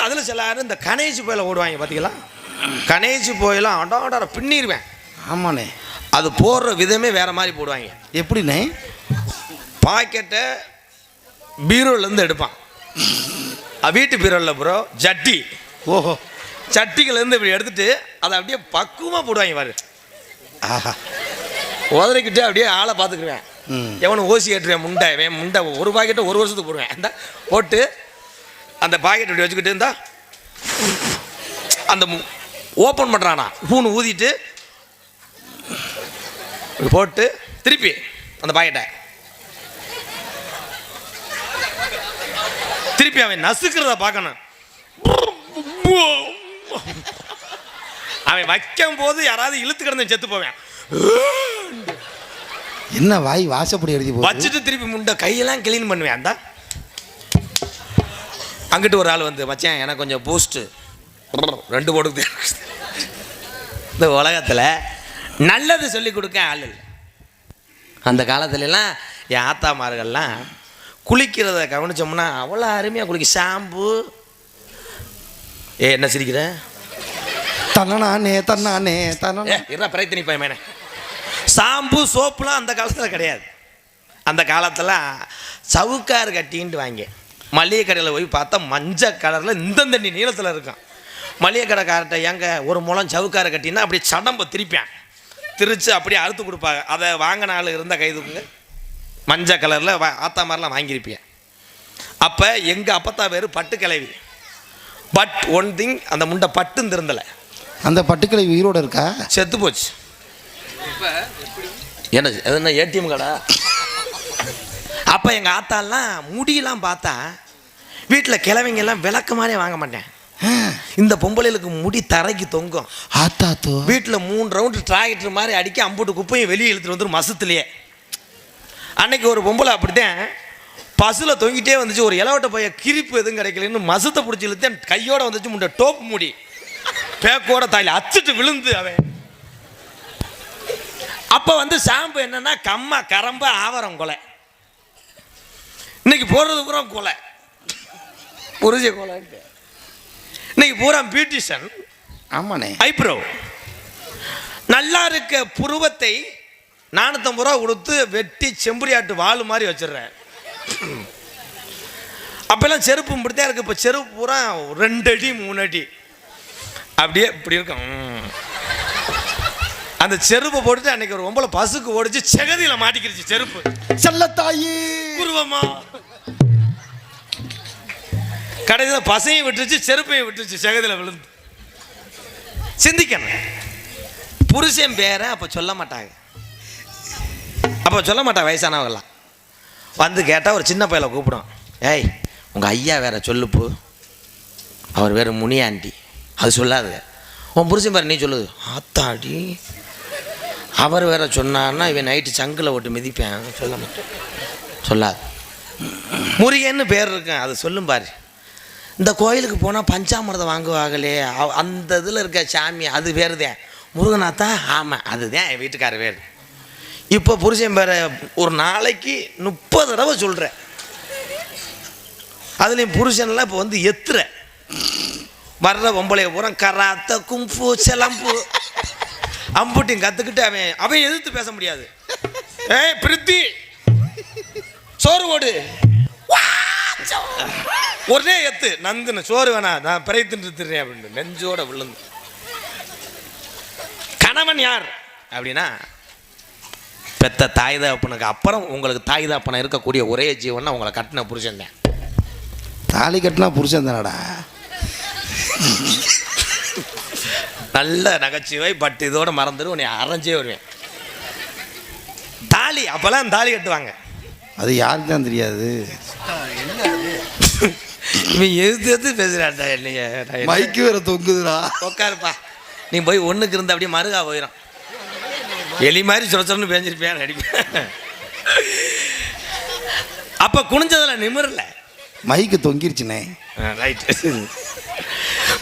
அதில் சில யாரும் இந்த கணேஜ் போயில ஓடுவாங்க பார்த்தீங்களா கணேஜ் போயெல்லாம் அடாட பின்னிடுவேன் ஆமாண்ணே. அது போடுற விதமே வேற மாதிரி போடுவாங்க. எப்படிண்ணே? பாக்கெட்டை பீரோலேருந்து எடுப்பான். வீட்டு பீரோவில் ப்ரோ ஜட்டி ஓஹோ. சட்டிகள்லேருந்து இப்படி எடுத்துட்டு அதை அப்படியே பக்குவமாக போடுவாங்க பாரு. ஆஹா. உதறிக்கிட்டு அப்படியே ஆளை பார்த்துக்குருவேன். ம். எவனும் ஓசி ஏற்றுவேன் முண்டை முண்டை ஒரு பாக்கெட்டை ஒரு வருஷத்துக்கு போடுவேன். இந்த போட்டு அந்த பாக்கெட் இப்படி வச்சுக்கிட்டு இருந்தா அந்த ஓப்பன் பண்ணுறானா பூணு ஊதிட்டு போட்டு திருப்பி அந்த பாக்கெட்டை திருப்பி அவன் நசுக்கிறத பார்க்கணும். அவன் வைக்கும் போது யாராவது இழுத்து கிடந்து செத்து போவேன். என்ன வாய் வாசப்படி எழுதி வச்சுட்டு திருப்பி முண்டை கையெல்லாம் க்ளீன் பண்ணுவேன் அந்த. அங்கிட்டு ஒரு ஆள் வந்து மச்சான் எனக்கு கொஞ்சம் பூஸ்ட்டு ரெண்டு போடுது இந்த உலகத்தில் நல்லது சொல்லி கொடுக்க ஆள் இல்லை. அந்த காலத்துலலாம் என் ஆத்தாமார்கள்லாம் குளிக்கிறத கவனிச்சோம்னா அவ்வளோ அருமையாக குளிக்க ஷாம்பு. ஏ என்ன சிரிக்கிற? தன்னே தன்னானே ஏ தன்னா இருடா பிரயத்தனி பயமேனே ஷாம்பு சோப்புலாம் அந்த காலத்தில் கிடையாது. அந்த காலத்தில் சவுக்கார் கட்டின்ட்டு வாங்க. மளிகை கடையில் போய் பார்த்தா மஞ்சள் கலரில் இந்த தண்ணி நீளத்தில் இருக்கும் மளிகை கடைக்கார்ட்ட ஏங்க ஒரு முளம் சவுக்கார கட்டினா அப்படியே சடம்பை திருப்பேன் திரிச்சு அப்படியே அறுத்து கொடுப்பாங்க. அதை வாங்கின ஆள் இருந்தால் கைதுக்குங்க மஞ்சள் கலரில் வா ஆத்தா மாதிரிலாம் வாங்கியிருப்பேன் அப்போ எங்கள் அப்பத்தா பேர் பட்டு கிளவி பட் ஒன் திங் அந்த முண்டை பட்டுன்னு திருந்தலை. அந்த பட்டுக்களை உயிரோட இருக்கா? செத்து போச்சு. என்ன அது என்ன ஏடிஎம் கடா அப்போ எங்கள் ஆத்தாலாம் முடியெல்லாம் பார்த்தா வீட்டில் கிழவைங்க எல்லாம் விளக்கு மாதிரியே வாங்க மாட்டேன். இந்த பொம்பளைகளுக்கு முடி தரைக்கு தொங்கும். ஆத்தாத்தோ வீட்டில் மூணு ரவுண்டு டிராக்டர் மாதிரி அடிக்க அம்புட்டு குப்பையும் வெளியே இழுத்துட்டு வந்துடும் மசத்துலேயே. அன்னைக்கு ஒரு பொம்பளை அப்படித்தான் பஸ்ஸில் தொங்கிட்டே வந்துச்சு. ஒரு இலவட்ட பைய கிரிப்பு எதுவும் கிடைக்கலன்னு மசத்தை பிடிச்சி இழுத்தேன். கையோட வந்துச்சு முண்டை டோப்பு முடி. பேக்கோட தாலி அச்சுட்டு விழுந்து அவன். அப்போ வந்து ஷாம்பு என்னன்னா கம்மா கரம்ப ஆவரம் கொலை. இன்னைக்கு போடுறது பூரா கொலை. புரிஞ்ச கொலை இன்னைக்கு பூரா பியூட்டிஷன் ஆமாண்ணே. ஐப்ரோ நல்லா இருக்க புருவத்தை நானூற்றம்பது ரூபா கொடுத்து வெட்டி செம்புரியாட்டு வாள் மாதிரி வச்சிடுறேன். அப்போல்லாம் செருப்பு இப்படித்தான் இருக்கு. இப்போ செருப்பு பூரா ரெண்டு அடி மூணு அடி. அப்படியே இப்படி இருக்கும். அந்த செருப்பை போட்டுட்டு அன்னைக்கு ஒரு ஒம்பளை பசுக்கு ஓடிச்சு செகதியில் மாட்டிக்கிருச்சு செருப்பு. செல்லத்தாயி. குருவமா கடைசியில் பசையும் விட்டுருச்சு செருப்பையும் விட்டுருச்சு சகதியில் விழுந்து. சிந்திக்கணும். புருஷன் பேரை அப்போ சொல்ல மாட்டாங்க. அப்போ சொல்ல மாட்டாங்க வயசானவங்களாம் வந்து கேட்டால் ஒரு சின்ன பையலை கூப்பிடும். ஏய் உங்கள் ஐயா வேற சொல்லுப்பு. அவர் வேறு முனியாண்டி அது சொல்லாது உன் புருஷன் பேர் நீ சொல்லுது. ஆத்தாடி. அவர் வேற சொன்னான்னா இவன் நைட்டு சங்கில் ஓட்டு மிதிப்பேன். சொல்ல மாட்டேன். சொல்லாது. முருகன்னு பேர் இருக்கேன் அது சொல்லும் பாரு. இந்த கோயிலுக்கு போனால் பஞ்சாமிரதம் வாங்குவாங்களே. அந்த இதில் இருக்க சாமி அது வேறுதே. முருகனாத்தா ஆமாம் அதுதான் என் வீட்டுக்கார வேறு. இப்போ புருஷன் பேர ஒரு நாளைக்கு முப்பது தடவை சொல்கிறேன் அதுலேயும் புருஷன்லாம் இப்போ வந்து எத்துற. வர்ற பொம்பளைய பூரா கராத்த கும்பு சிலம்பு. அம்புட்டியும் கற்றுக்கிட்டு அவன் அவன் எதிர்த்து பேச முடியாது. ஏய் பிரித்தி சோறு ஓடு ஒரே எத்து. நந்துன சோறு வேணா நான் பிறைத்துட்டு திடுறேன் அப்படின்னு. நெஞ்சோட விழுந்து. கணவன் யார்? அப்படின்னா பெத்த தாய் தகப்பனுக்கு அப்புறம் உங்களுக்கு தாய் தகப்பனை இருக்கக்கூடிய ஒரே ஜீவன்னா உங்களை கட்டின புருஷன் தான். தாலி கட்டினா புருஷன் தானடா? நல்ல நகைச்சுவை பட் இதோட மறந்துட்டு உன்னை அரைஞ்சே வருவேன். தாலி அப்போல்லாம் தாலி கட்டுவாங்க. அது யாருக்கு தான் தெரியாது இவன் எதிர்த்து எதிர்த்து பேசுகிறான்டா என்னைய மைக்கு வேற தொங்குதுடா. உட்காருப்பா. நீ போய் ஒன்றுக்கு இருந்து அப்படியே மருகா போயிடும் எலி மாதிரி சொல சொல்லு பேஞ்சிருப்பேன் நடிப்பேன் அப்போ குனிஞ்சதில் நிமிரல. மைக்கு தொங்கிருச்சுண்ணே ரைட்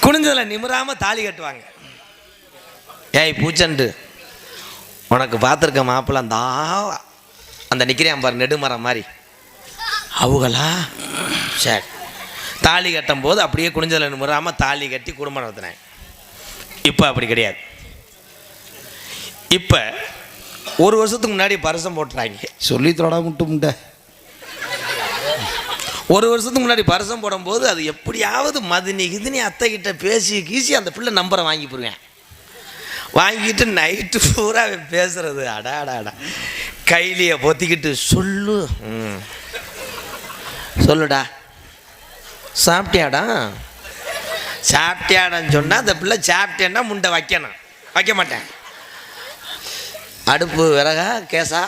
குனிஞ்சதில் நிமிராம தாலி கட்டுவாங்க. ஏய் பூச்சண்டு உனக்கு பார்த்துருக்க மாப்பிள்ள அந்த அந்த நிற்கிறேன் பாரு நெடுமரம் மாதிரி. அவங்களா? சரி தாலி கட்டும் போது அப்படியே குனிஞ்சல நிமிராமல் தாலி கட்டி குடும்பம் நடத்தினேன். இப்போ அப்படி கிடையாது. இப்போ ஒரு வருஷத்துக்கு முன்னாடி பரிசம் போட்டுறாங்க சொல்லி தொடா முட்டு முட்டை. ஒரு வருஷத்துக்கு முன்னாடி பரிசம் போடும்போது அது எப்படியாவது மதினி கிதினி அத்தை கிட்ட பேசி கீசி அந்த பிள்ளை நம்பரை வாங்கி போடுவேன். வாங்கிட்டு நைட்டு பூரா பேசுறது. அடா அடா அடா. கைலியை பொத்திக்கிட்டு சொல்லு. சொல்லுடா. சாப்பிட்டியாடா? சாப்பிட்டியாடான்னு சொன்னால் அந்த பிள்ளை சாப்பிட்டேன்னா முண்டை வைக்கணும். வைக்க மாட்டேன். அடுப்பு விறகா கேசா.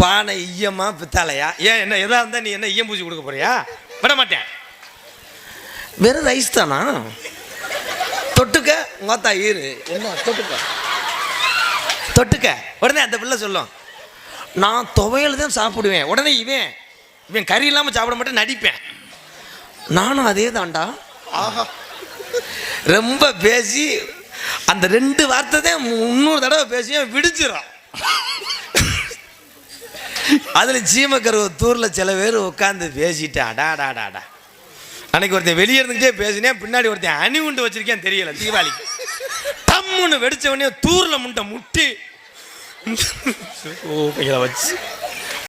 பானை ஈயமா பித்தாளையா? ஏன் என்ன எதாக இருந்தால் நீ என்ன ஈயம் பூச்சி கொடுக்க போறியா? விட மாட்டேன். வெறும் ரைஸ் தானா? தொட்டுக்க உங்கத்தா ஈரு. என்ன தொட்டுக்க? தொட்டுக்க. உடனே அந்த பிள்ளை சொல்லும் நான் துவையல் தான் சாப்பிடுவேன். உடனே இவன் இவன் கறி இல்லாமல் சாப்பிட மாட்டேன் நடிப்பேன். நானும் அதே தான்டா. ஆஹா. ரொம்ப பேசி அந்த ரெண்டு வார்த்தை தான் முந்நூறு தடவை பேசியும் விடிச்சிடும் அதில் சீமக்கருவ தூரில் சில பேர் உட்காந்து பேசிட்டு அடா அடா அடா அடா. அன்னைக்கு ஒருத்தன் வெளியே இருந்துக்கிட்டே பேசினேன் பின்னாடி ஒருத்தன் அணி உண்டு வச்சிருக்கேன் தெரியல தீபாவளிக்கு டம்முன்னு வெடிச்ச உடனே தூரில் முண்டை முட்டி. கையில் வச்சு.